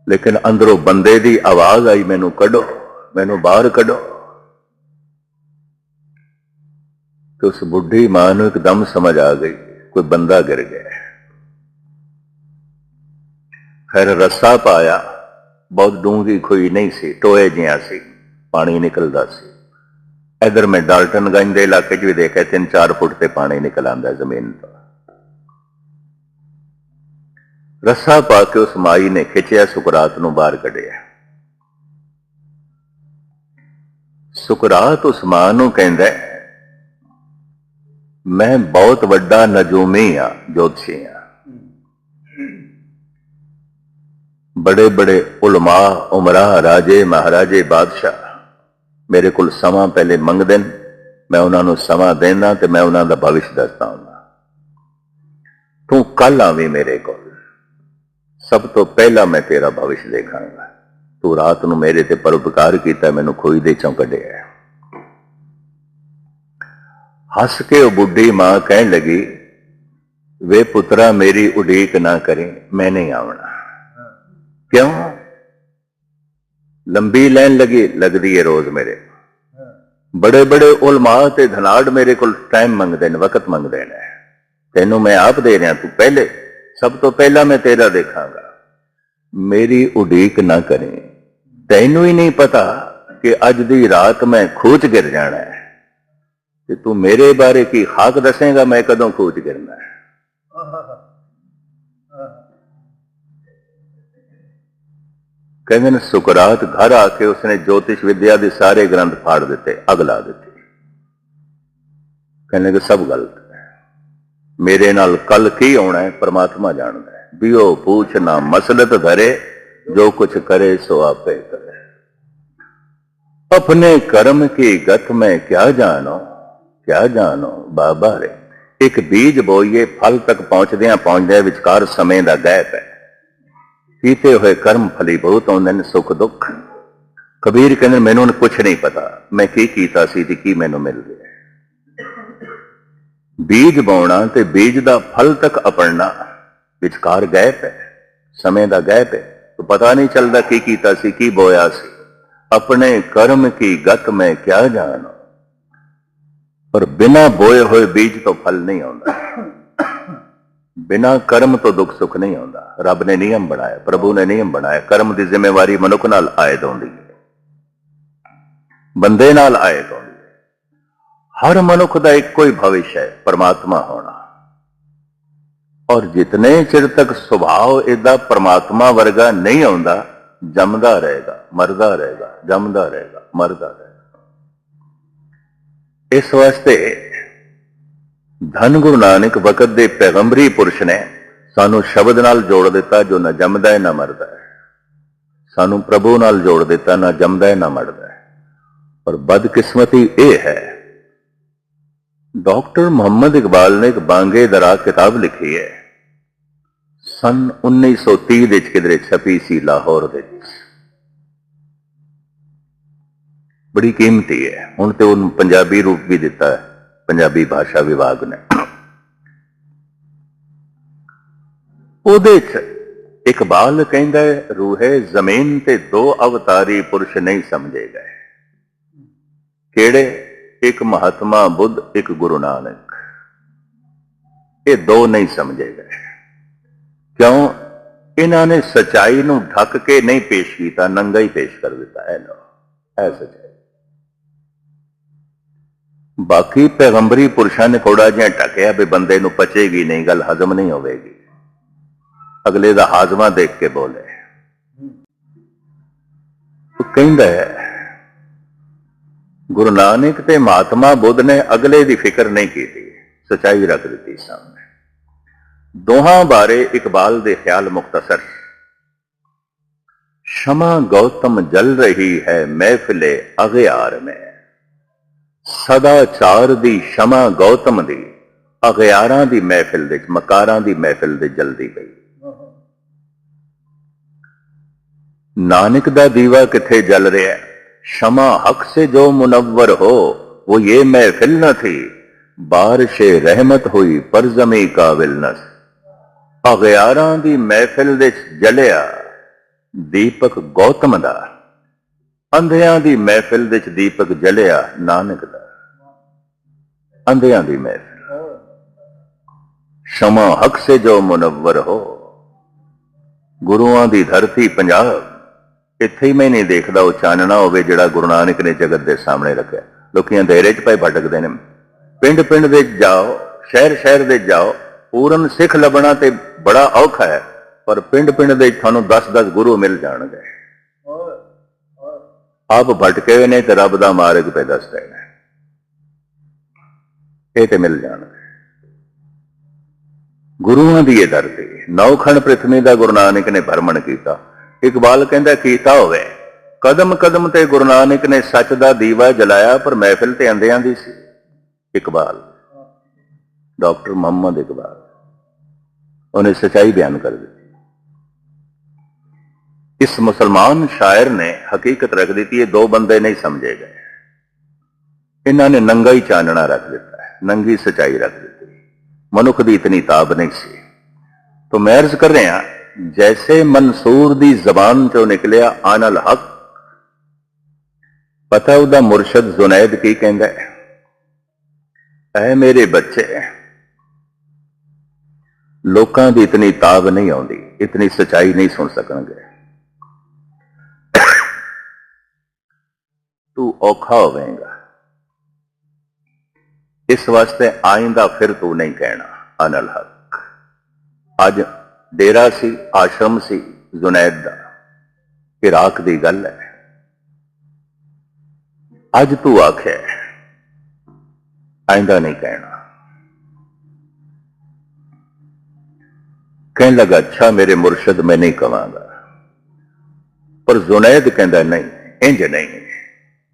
ਲੇਕਿਨ ਅੰਦਰੋਂ ਬੰਦੇ ਦੀ ਆਵਾਜ਼ ਆਈ, ਮੈਨੂੰ ਕੱਢੋ, ਮੈਨੂੰ ਬਾਹਰ ਕੱਢੋ। ਤੇ ਉਸ ਬੁੱਢੀ ਮਾਂ ਨੂੰ ਇੱਕਦਮ ਸਮਝ ਆ ਗਈ, ਕੋਈ ਬੰਦਾ ਗਿਰ ਗਿਆ। ਫਿਰ ਰੱਸਾ ਪਾਇਆ, ਬਹੁਤ ਡੂੰਘੀ ਖੋਈ ਨਹੀਂ ਸੀ, ਟੋਏ ਜਿਹਾ ਸੀ, ਪਾਣੀ ਨਿਕਲਦਾ ਸੀ। ਇਧਰ ਮੈਂ ਡਾਲਟਨਗੰਜ ਦੇ ਇਲਾਕੇ 'ਚ ਵੀ ਦੇਖਿਆ 3-4 ਫੁੱਟ ਤੇ ਪਾਣੀ ਨਿਕਲ ਆਉਂਦਾ ਜ਼ਮੀਨ ਤੋਂ। ਰੱਸਾ ਪਾ ਕੇ ਉਸ ਮਾਈ ਨੇ ਖਿੱਚਿਆ, ਸੁਕਰਾਤ ਨੂੰ ਬਾਹਰ ਕੱਢਿਆ। ਸੁਕਰਾਤ ਉਸ ਮਾਂ ਨੂੰ ਕਹਿੰਦਾ, ਮੈਂ ਬਹੁਤ ਵੱਡਾ ਨਜੂਮੀ ਆ, ਜੋਤਸ਼ੀ ਆ। ਬੜੇ ਬੜੇ ਉਲਮਾ, ਉਮਰਾ, ਰਾਜੇ, ਮਹਾਰਾਜੇ, ਬਾਦਸ਼ਾਹ ਮੇਰੇ ਕੋਲ ਸਮਾਂ ਪਹਿਲੇ ਮੰਗਦੇ ਨੇ। ਮੈਂ ਉਹਨਾਂ ਨੂੰ ਸਮਾਂ ਦੇਣਾ ਤੇ ਮੈਂ ਉਹਨਾਂ ਦਾ ਭਵਿੱਖ ਦੱਸਦਾ ਹਾਂ। ਤੂੰ ਕੱਲ ਆਵੇਂ ਮੇਰੇ ਕੋਲ। ਸਭ ਤੋਂ ਪਹਿਲਾਂ ਮੈਂ ਤੇਰਾ ਭਵਿਸ਼ ਦੇਖਾਂਗਾ। ਤੂੰ ਰਾਤ ਨੂੰ ਮੇਰੇ ਤੇ ਪਰਉਪਕਾਰ ਕੀਤਾ, ਮੈਨੂੰ ਖੋਈ ਦੇ ਚੋਂ ਕੱਢਿਆ। ਹੱਸ ਕੇ ਉਹ ਬੁੱਢੀ ਮਾਂ ਕਹਿਣ ਲੱਗੀ, ਵੇ ਪੁੱਤਰਾ, ਮੇਰੀ ਉਡੀਕ ਨਾ ਕਰੇ, ਮੈਂ ਨਹੀਂ ਆਉਣਾ। ਕਿਉਂ? ਲੰਬੀ ਲਾਈਨ ਲੱਗੀ, ਲੱਗਦੀ ਹੈ ਰੋਜ਼ ਮੇਰੇ ਬੜੇ ਬੜੇ ਉਲਮਾ ਤੇ ਧਨਾੜ ਮੇਰੇ ਕੋਲ ਟਾਈਮ ਮੰਗਦੇ ਨੇ, ਵਕਤ ਮੰਗਦੇ ਨੇ। ਤੈਨੂੰ ਮੈਂ ਆਪ ਦੇ ਰਿਹਾ, ਤੂੰ ਪਹਿਲੇ ਸਭ ਤੋਂ ਪਹਿਲਾਂ ਮੈਂ ਤੇਰਾ ਦੇਖਾਂਗਾ। ਮੇਰੀ ਉਡੀਕ ਨਾ ਕਰੇ। ਤੈਨੂੰ ਹੀ ਨਹੀਂ ਪਤਾ ਕਿ ਅੱਜ ਦੀ ਰਾਤ ਮੈਂ ਖੂਚ ਗਿਰ ਜਾਣਾ ਹੈ। ਤੇ ਤੂੰ ਮੇਰੇ ਬਾਰੇ ਕੀ ਖਾਕ ਦੱਸੇਗਾ, ਮੈਂ ਕਦੋਂ ਖੂਚ ਗਿਰਨਾ ਹੈ? ਕਹਿੰਦੇ ਨੇ, ਸੁਕਰਾਤ ਘਰ ਆ ਕੇ ਉਸਨੇ ਜੋਤਿਸ਼ ਵਿਦਿਆ ਦੇ ਸਾਰੇ ਗ੍ਰੰਥ ਫਾੜ ਦਿੱਤੇ, ਅਗਲਾ ਦਿੱਤੇ। ਕਹਿੰਦੇ ਕਿ ਸਭ ਗਲਤ ਮੇਰੇ ਨਾਲ ਕੱਲ ਕੀ ਆਉਣਾ ਹੈ? ਪ੍ਰਮਾਤਮਾ ਜਾਣਦਾ ਹੈ। ਵੀ ਉਹ ਪੂਛ ਨਾ ਮਸਲਤ ਧਰੇ, ਜੋ ਕੁਛ ਕਰੇ ਸੋ ਆਪੇ ਕਰੇ। ਆਪਣੇ ਕਰਮ ਕੀ ਗਤ ਮੈਂ ਕਿਆ ਜਾਣੋ? ਕਿਆ ਜਾਣੋ? ਬਾਬਾ ਰੇ, ਇੱਕ ਬੀਜ ਬੋਈਏ, ਫਲ ਤੱਕ ਪਹੁੰਚਦਿਆਂ ਪਹੁੰਚਦਿਆਂ ਵਿਚਕਾਰ ਸਮੇਂ ਦਾ ਗੈਪ ਹੈ। ਕੀਤੇ ਹੋਏ ਕਰਮ ਫਲੀ ਬਹੁਤ ਆਉਂਦੇ ਨੇ ਸੁੱਖ ਦੁੱਖ। ਕਬੀਰ ਕਹਿੰਦੇ ਮੈਨੂੰ ਕੁਛ ਨਹੀਂ ਪਤਾ। ਮੈਂ ਕੀ ਕੀਤਾ ਸੀ ਤੇ ਕੀ ਮੈਨੂੰ ਮਿਲ ਰਿਹਾ ਬੀਜ ਬਾਉਣਾ ਤੇ ਬੀਜ ਦਾ ਫਲ ਤੱਕ ਅਪੜਨਾ ਵਿਚਕਾਰ ਗੈਪ ਹੈ, ਸਮੇਂ ਦਾ ਗੈਪ ਹੈ। ਤੋ ਪਤਾ ਨਹੀਂ ਚੱਲਦਾ ਕੀ ਕੀਤਾ ਸੀ, ਕੀ ਬੋਇਆ ਸੀ। ਆਪਣੇ ਕਰਮ ਕੀ ਗਤ ਮੈਂ ਕਿਆ ਜਾਣੋ। ਪਰ ਬਿਨਾ ਬੋਏ ਹੋਏ ਬੀਜ ਤੋਂ ਫਲ ਨਹੀਂ ਆਉਂਦਾ। ਬਿਨਾ ਕਰਮ ਤੋਂ ਦੁੱਖ ਸੁੱਖ ਨਹੀਂ ਆਉਂਦਾ। ਰੱਬ ਨੇ ਨਿਯਮ ਬਣਾਇਆ, ਪ੍ਰਭੂ ਨੇ ਨਿਯਮ ਬਣਾਇਆ। ਕਰਮ ਦੀ ਜ਼ਿੰਮੇਵਾਰੀ ਮਨੁੱਖ ਨਾਲ ਆਇਦ ਹੁੰਦੀ ਹੈ। ਬੰਦੇ ਨਾਲ ਆਇਦ ਹੁੰਦੀ ਹਰ ਮਨੁੱਖ ਦਾ ਇੱਕੋ ਹੀ ਭਵਿਸ਼ ਹੈ, ਪਰਮਾਤਮਾ ਹੋਣਾ। ਔਰ ਜਿਤਨੇ ਚਿਰ ਤੱਕ ਸੁਭਾਅ ਇਹਦਾ ਪਰਮਾਤਮਾ ਵਰਗਾ ਨਹੀਂ ਆਉਂਦਾ, ਜੰਮਦਾ ਰਹੇਗਾ, ਮਰਦਾ ਰਹੇਗਾ, ਜੰਮਦਾ ਰਹੇਗਾ, ਮਰਦਾ ਰਹੇਗਾ। ਇਸ ਵਾਸਤੇ ਧੰਨ ਗੁਰੂ ਨਾਨਕ ਵਕਤ ਦੇ ਪੈਗੰਬਰੀ ਪੁਰਸ਼ ਨੇ ਸਾਨੂੰ ਸ਼ਬਦ ਨਾਲ ਜੋੜ ਦਿੱਤਾ, ਜੋ ਨਾ ਜੰਮਦਾ ਹੈ, ਨਾ ਮਰਦਾ ਹੈ। ਸਾਨੂੰ ਪ੍ਰਭੂ ਨਾਲ ਜੋੜ ਦਿੱਤਾ, ਨਾ ਜੰਮਦਾ ਹੈ, ਨਾ ਮਰਦਾ ਹੈ। ਪਰ ਬਦਕਿਸਮਤੀ ਇਹ ਹੈ ਡਾਕਟਰ ਮੁਹੰਮਦ ਇਕਬਾਲ ਨੇ ਇੱਕ ਬਾਂਗੇ ਦਰਾ ਕਿਤਾਬ ਲਿਖੀ ਹੈ। ਸਨ 1930 ਦੇ ਵਿੱਚ ਕਿਧਰੇ ਛਪੀ ਸੀ ਲਾਹੌਰ ਦੇ ਵਿੱਚ। ਬੜੀ ਕੀਮਤੀ ਹੈ। ਹੁਣ ਤੇ ਉਹਨੂੰ ਪੰਜਾਬੀ ਰੂਪ ਵੀ ਦਿੱਤਾ ਹੈ। ਪੰਜਾਬੀ ਭਾਸ਼ਾ ਵਿਭਾਗ ਨੇ। ਉਹਦੇ ਚ ਇਕਬਾਲ ਕਹਿੰਦਾ ਹੈ, ਰੂਹੇ ਜ਼ਮੀਨ ਤੇ ਦੋ ਅਵਤਾਰੀ ਪੁਰਸ਼ ਨਹੀਂ ਸਮਝੇ ਗਏ। ਕਿਹੜੇ? ਇੱਕ ਮਹਾਤਮਾ ਬੁੱਧ ਇੱਕ ਗੁਰੂ ਨਾਨਕ। ਇਹ ਦੋ ਨਹੀਂ ਸਮਝੇ ਗਏ। ਕਿਉਂ? ਇਹਨਾਂ ਨੇ ਸਚਾਈ ਨੂੰ ਢੱਕ ਕੇ ਨਹੀਂ ਪੇਸ਼ ਕੀਤਾ ਨੰਗਾ ਹੀ ਪੇਸ਼ ਕਰ ਦਿੱਤਾ ਹੈ ਲੋ ਐ ਸਚਾਈ। ਬਾਕੀ ਪੈਗੰਬਰੀ ਪੁਰਸ਼ਾਂ ਨੇ ਥੋੜਾ ਜਿਹਾ ਢੱਕਿਆ ਵੀ ਬੰਦੇ ਨੂੰ ਪਚੇਗੀ ਨਹੀਂ ਗੱਲ ਹਜ਼ਮ ਨਹੀਂ ਹੋਵੇਗੀ। ਅਗਲੇ ਦਾ ਹਾਜ਼ਮਾ ਦੇਖ ਕੇ ਬੋਲੇ। ਉਹ ਕਹਿੰਦਾ ਹੈ, ਗੁਰੂ ਨਾਨਕ ਤੇ ਮਹਾਤਮਾ ਬੁੱਧ ਨੇ ਅਗਲੇ ਦੀ ਫਿਕਰ ਨਹੀਂ ਕੀਤੀ, ਸਚਾਈ ਰੱਖ ਦਿੱਤੀ ਸਾਹਮਣੇ। ਦੋਹਾਂ ਬਾਰੇ ਇਕਬਾਲ ਦੇ ਖਿਆਲ ਮੁਖਤਸਰ ਸ਼ਮਾ ਗੌਤਮ ਜਲ ਰਹੀ ਹੈ ਮਹਿਫਿਲੇ ਅਗਿਆਰ ਮੈਂ। ਸਦਾਚਾਰ ਦੀ ਸ਼ਮਾ ਗੌਤਮ ਦੀ, ਅਗਿਆਰਾਂ ਦੀ ਮਹਿਫਿਲ ਦੇ, ਮਕਾਰਾਂ ਦੀ ਮਹਿਫਿਲ ਦੇ ਜਲਦੀ ਪਈ। ਨਾਨਕ ਦਾ ਦੀਵਾ ਕਿੱਥੇ ਜਲ ਰਿਹਾ ਹੈ ਸ਼ਮਾ ਹਕ ਸੇ ਜੋ ਮੁਨਵਰ ਹੋ, ਉਹ ਇਹ ਮਹਿਫਿਲ न थी ਬਾਰਿਸ਼ ਰਹਿਮਤ ਹੋਈ ਪਰ ਜ਼ਮੀ ਕਾਬਿਲ ਨ ਅਗਿਆਰਾਂ ਦੀ ਮਹਿਫਿਲ ਵਿੱਚ ਜਲਿਆ, ਦੀਪਕ ਗੌਤਮ ਦਾ। ਅੰਧਿਆਂ ਦੀ ਮਹਿਫਿਲ ਵਿੱਚ ਦੀਪਕ ਜਲਿਆ, ਨਾਨਕ ਦਾ। ਅੰਧਿਆਂ ਦੀ ਮਹਿਫਿਲ। ਸ਼ਮਾ ਹਕ ਸੇ ਜੋ ਮੁਨਵਰ ਹੋ, ਗੁਰੂਆਂ ਦੀ ਧਰਤੀ ਪੰਜਾਬ। ਇੱਥੇ ਹੀ ਮੈਂ ਨਹੀਂ ਦੇਖਦਾ ਉਹ ਚਾਨਣਾ ਹੋਵੇ ਜਿਹੜਾ ਗੁਰੂ ਨਾਨਕ ਨੇ ਜਗਤ ਦੇ ਸਾਹਮਣੇ ਰੱਖਿਆ। ਲੋਕੀ ਅੰਧੇਰੇ 'ਚ ਪਏ ਭਟਕਦੇ ਨੇ। ਪਿੰਡ ਪਿੰਡ ਦੇ ਜਾਓ ਸ਼ਹਿਰ ਸ਼ਹਿਰ ਦੇ ਜਾਓ, ਪੂਰਨ ਸਿੱਖ ਲੱਭਣਾ ਤੇ ਬੜਾ ਔਖਾ ਹੈ, ਪਰ ਪਿੰਡ ਪਿੰਡ ਦੇ ਤੁਹਾਨੂੰ 10-10 ਗੁਰੂ ਮਿਲ ਜਾਣਗੇ। ਆਪ ਭਟਕੇ ਹੋਏ ਨੇ ਤੇ ਰੱਬ ਦਾ ਮਾਰਗ ਪੈ ਦੱਸਦੇ ਨੇ ਇਹ ਤੇ ਮਿਲ ਜਾਣਗੇ। ਗੁਰੂਆਂ ਦੀ ਇਹ ਧਰਤੀ ਨੌਖਣ ਪ੍ਰਿਥਵੀ ਦਾ ਗੁਰੂ ਨਾਨਕ ਨੇ ਭਰਮਣ ਕੀਤਾ। ਇਕਬਾਲ ਕਹਿੰਦਾ ਕੀਤਾ ਹੋਵੇ? ਕਦਮ ਕਦਮ ਤੇ ਗੁਰੂ ਨਾਨਕ ਨੇ ਸੱਚ ਦਾ ਦੀਵਾ ਜਲਾਇਆ, ਪਰ ਮਹਿਫਿਲ ਤੇ ਅੰਦਿਆਂ ਦੀ ਸੀ। ਇਕਬਾਲ, ਡਾਕਟਰ ਮੁਹੰਮਦ ਇਕਬਾਲ, ਉਹਨੇ ਸਚਾਈ ਬਿਆਨ ਕਰ ਦਿੱਤੀ। ਇਸ ਮੁਸਲਮਾਨ ਸ਼ਾਇਰ ਨੇ ਹਕੀਕਤ ਰੱਖ ਦਿੱਤੀ, ਇਹ ਦੋ ਬੰਦੇ ਨਹੀਂ ਸਮਝੇ ਗਏ। ਇਹਨਾਂ ਨੇ ਨੰਗਾ ਹੀ ਚਾਨਣਾ ਰੱਖ ਦਿੱਤਾ ਨੰਗੀ ਸਚਾਈ ਰੱਖ ਦਿੱਤੀ। ਮਨੁੱਖ ਦੀ ਇਤਨੀ ਤਾਬ ਨਹੀਂ ਸੀ। ਤੋਂ ਮੈਂ ਅਰਜ਼ ਕਰ ਰਿਹਾ ਜੈਸੇ ਮਨਸੂਰ ਦੀ ਜ਼ਬਾਨ ਚੋਂ ਨਿਕਲਿਆ ਆਨਲ ਹਕ ਪਤਾ ਉਹਦਾ ਮੁਰਸ਼ਦ ਜ਼ੁਨੈਦ ਕੀ ਕਹਿੰਦਾ ਹੈ ਐ ਮੇਰੇ ਬੱਚੇ ਲੋਕਾਂ ਦੀ ਇਤਨੀ ਤਾਬ ਨਹੀਂ ਆਉਂਦੀ ਇਤਨੀ ਸਚਾਈ ਨਹੀਂ ਸੁਣ ਸਕਣਗੇ ਤੂੰ ਔਖਾ ਹੋਵੇਂਗਾ ਇਸ ਵਾਸਤੇ ਆਇੰਦਾ ਫਿਰ ਤੂੰ ਨਹੀਂ ਕਹਿਣਾ ਅਨਲ ਹਕ ਅੱਜ ਡੇਰਾ ਸੀ, ਆਸ਼ਰਮ ਸੀ, ਜੁਨੈਦ ਦਾ। ਇਰਾਕ ਦੀ ਗੱਲ ਹੈ। ਅੱਜ ਤੂੰ ਆਖਿਆ ਆਇਂਦਾ ਨਹੀਂ ਕਹਿਣਾ। ਕਹਿਣ ਲੱਗਾ, ਅੱਛਾ, ਮੇਰੇ ਮੁਰਸ਼ਿਦ ਮੈਂ ਨਹੀਂ ਕਹਾਂਗਾ ਪਰ ਜ਼ੁਨੈਦ ਕਹਿੰਦਾ, ਨਹੀਂ, ਇੰਜ ਨਹੀਂ,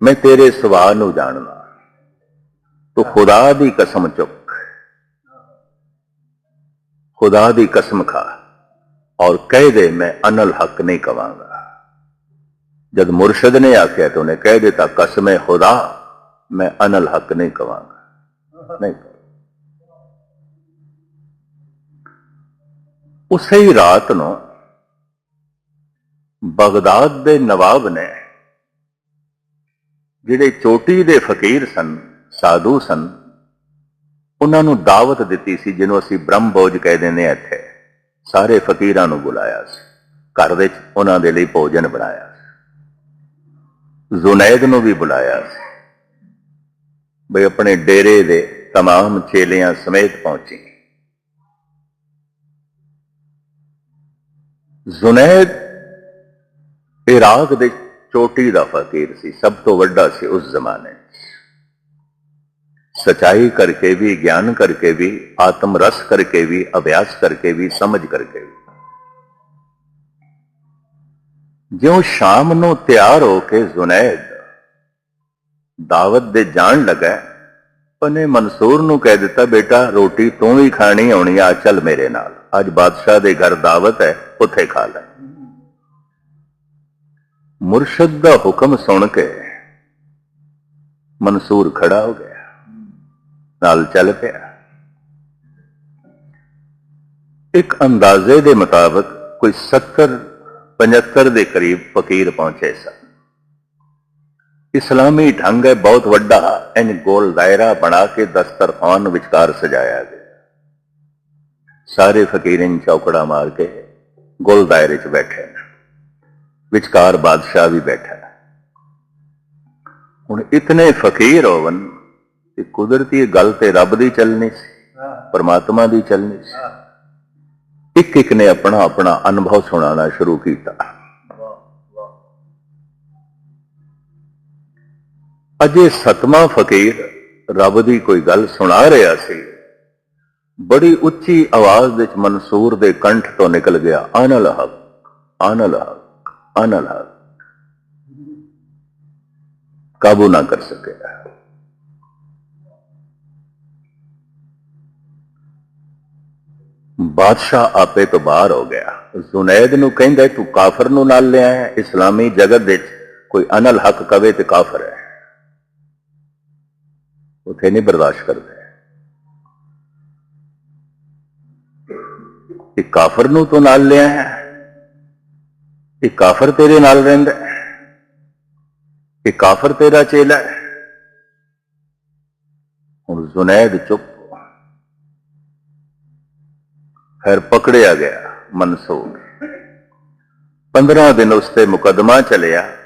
ਮੈਂ ਤੇਰੇ ਸਵਾ ਨੂੰ ਜਾਣਦਾ ਤੂੰ ਖੁਦਾ ਦੀ ਕਸਮ ਚੁੱਕ। ਖੁਦਾ ਦੀ ਕਸਮ ਖਾ। ਔਰ ਕਹਿ ਦੇ ਮੈਂ ਅਨਲ ਹੱਕ ਨਹੀਂ ਕਵਾਂਗਾ। ਜਦ ਮੁਰਸ਼ਦ ਨੇ ਆਖਿਆ ਤੇ ਉਹਨੇ ਕਹਿ ਦਿੱਤਾ, ਕਸਮੇ ਖੁਦਾ, ਮੈਂ ਅਨਲ ਹੱਕ ਨਹੀਂ ਕਵਾਂਗਾ। ਨਹੀਂ ਉਸੇ ਹੀ ਰਾਤ ਨੂੰ ਬਗਦਾਦ ਦੇ ਨਵਾਬ ਨੇ, ਜਿਹੜੇ ਚੋਟੀ ਦੇ ਫਕੀਰ ਸਨ, ਸਾਧੂ ਸਨ, ਉਹਨਾਂ ਨੂੰ ਦਾਵਤ ਦਿੱਤੀ ਸੀ, ਜਿਹਨੂੰ ਅਸੀਂ ਬ੍ਰਹਮ ਬੋਝ ਕਹਿ ਦਿੰਦੇ ਆ ਇੱਥੇ। ਸਾਰੇ ਫਕੀਰਾਂ ਨੂੰ ਬੁਲਾਇਆ ਸੀ ਘਰ ਵਿੱਚ ਉਹਨਾਂ ਦੇ ਲਈ ਭੋਜਨ ਬਣਾਇਆ ਸੀ ਜ਼ੁਨੈਦ ਨੂੰ ਵੀ ਬੁਲਾਇਆ ਸੀ ਬਈ ਆਪਣੇ ਡੇਰੇ ਦੇ तमाम ਚੇਲਿਆਂ ਸਮੇਤ ਪਹੁੰਚੀ ਜ਼ੁਨੈਦ ਇਰਾਕ ਦੇ ਚੋਟੀ ਦਾ ਫਕੀਰ ਸੀ ਸਭ ਤੋਂ ਵੱਡਾ ਸੀ ਉਸ ਜ਼ਮਾਨੇ 'ਚ सच्चाई करके भी ज्ञान करके भी आत्म रस करके भी अभ्यास करके भी समझ करके भी ਜਿਉਂ ਸ਼ਾਮ ਨੂੰ ਤਿਆਰ ਹੋ ਕੇ ਜ਼ੁਨੈਦ ਦਾਵਤ ਦੇ ਜਾਣ ਲੱਗਾ ਉਹਨੇ ਮਨਸੂਰ ਨੂੰ ਕਹਿ ਦਿੱਤਾ ਬੇਟਾ ਰੋਟੀ ਤੂੰ ਵੀ ਖਾਣੀ ਆਉਣੀ ਆ ਚੱਲ ਮੇਰੇ ਨਾਲ ਅੱਜ ਬਾਦਸ਼ਾਹ ਦੇ ਘਰ ਦਾਵਤ ਹੈ ਉੱਥੇ ਖਾ ਲੈ ਮੁਰਸ਼ਦ ਦਾ ਹੁਕਮ ਸੁਣ ਕੇ ਮਨਸੂਰ ਖੜਾ ਹੋ ਗਿਆ ਨਾਲ ਚੱਲ ਪਿਆ। ਇੱਕ ਅੰਦਾਜ਼ੇ ਦੇ ਮੁਤਾਬਕ ਕੋਈ 70 75 ਦੇ ਕਰੀਬ ਫਕੀਰ ਪਹੁੰਚੇ ਸਨ। ਇਸਲਾਮੀ ਢੰਗ ਹੈ ਬਹੁਤ ਵੱਡਾ ਇਨ ਗੋਲ ਦਾਇਰਾ ਬਣਾ ਕੇ ਦਸਤਰਖਾਨ ਵਿਚਕਾਰ ਸਜਾਇਆ ਗਿਆ। ਸਾਰੇ ਫਕੀਰਾਂ ਚੌਕੜਾ ਮਾਰ ਕੇ ਗੋਲ ਦਾਇਰੇ 'ਚ ਬੈਠੇ ਵਿਚਕਾਰ ਬਾਦਸ਼ਾਹ ਵੀ ਬੈਠਾ। ਹੁਣ ਇਤਨੇ ਫਕੀਰ ਹੋਵਨ ਤੇ ਕੁਦਰਤੀ ਇਹ ਗੱਲ ਤੇ ਰੱਬ ਦੀ ਚੱਲਣੀ ਸੀ ਪਰਮਾਤਮਾ ਦੀ ਚੱਲਣੀ ਸੀ। ਇੱਕ ਇੱਕ ਨੇ ਆਪਣਾ ਆਪਣਾ ਅਨੁਭਵ ਸੁਣਾਉਣਾ ਸ਼ੁਰੂ ਕੀਤਾ। ਅਜੇ ਸਤਵਾਂ ਫਕੀਰ ਰੱਬ ਦੀ ਕੋਈ ਗੱਲ ਸੁਣਾ ਰਿਹਾ ਸੀ। ਬੜੀ ਉੱਚੀ ਆਵਾਜ਼ ਵਿੱਚ ਮਨਸੂਰ ਦੇ ਕੰਠ ਤੋਂ ਨਿਕਲ ਗਿਆ ਅਨਲ ਹਕ ਅਨਲ ਹਕ ਅਨਲ ਹਕ। ਕਾਬੂ ਨਾ ਕਰ ਸਕਿਆ। ਬਾਦਸ਼ਾਹ ਆਪੇ ਤੋਂ ਬਾਹਰ ਹੋ ਗਿਆ। ਜ਼ੁਨੈਦ ਨੂੰ ਕਹਿੰਦਾ, ਤੂੰ ਕਾਫਰ ਨੂੰ ਨਾਲ ਲਿਆ ਹੈ? ਇਸਲਾਮੀ ਜਗਤ ਵਿੱਚ ਕੋਈ ਅਨਲ ਹੱਕ ਕਵੇ ਤੇ ਕਾਫਰ ਹੈ। ਉਥੇ ਨਹੀਂ ਬਰਦਾਸ਼ਤ ਕਰਦਾ। ਇਹ ਕਾਫਰ ਨੂੰ ਤੂੰ ਨਾਲ ਲਿਆ ਹੈ? ਇਹ ਕਾਫਰ ਤੇਰੇ ਨਾਲ ਰਹਿੰਦਾ ਇਹ ਕਾਫਰ ਤੇਰਾ ਚੇਲਾ ਹੈ? ਹੁਣ ਜ਼ੁਨੈਦ ਚੁੱਪ ਫਿਰ ਪਕੜਿਆ ਗਿਆ ਮਨਸੂਰ। 15 ਦਿਨ ਉਸ ਤੇ ਮੁਕਦਮਾ ਚੱਲਿਆ